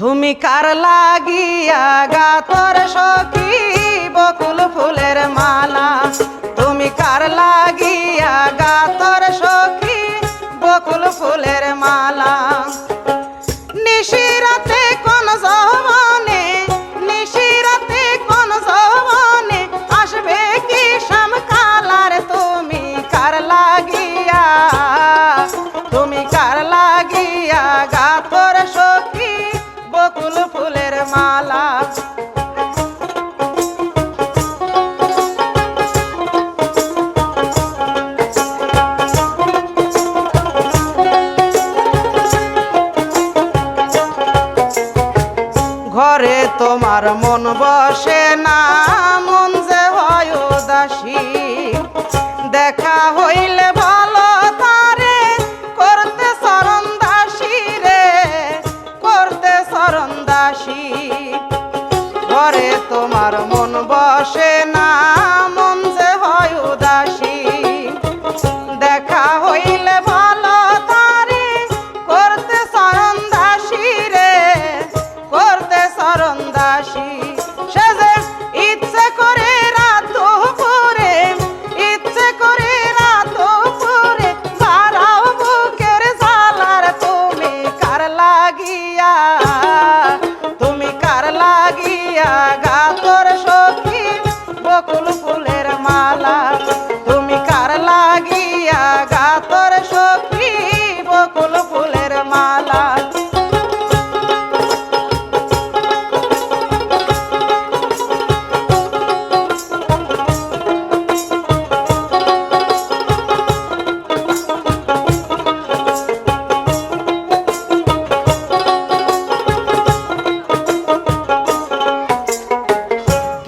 তুমি কার লাগিয়া গাতর সখী? বকুল ফুলের মালা। তুমি কার লাগিয়া গা তোর সখী? বকুল ফুলের মালা। নিশিরাতে কোন তোমার মন বসে না, মন যে হয় দাসী দেখা হইলে ভালো তারে, করতে শরণ দাসী রে, করতে শরণ দাসী। পরে তোমার মন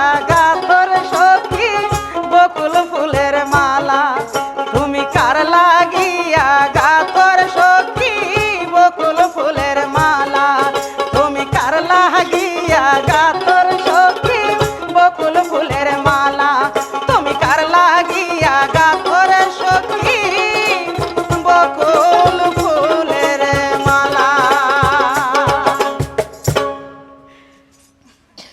jaga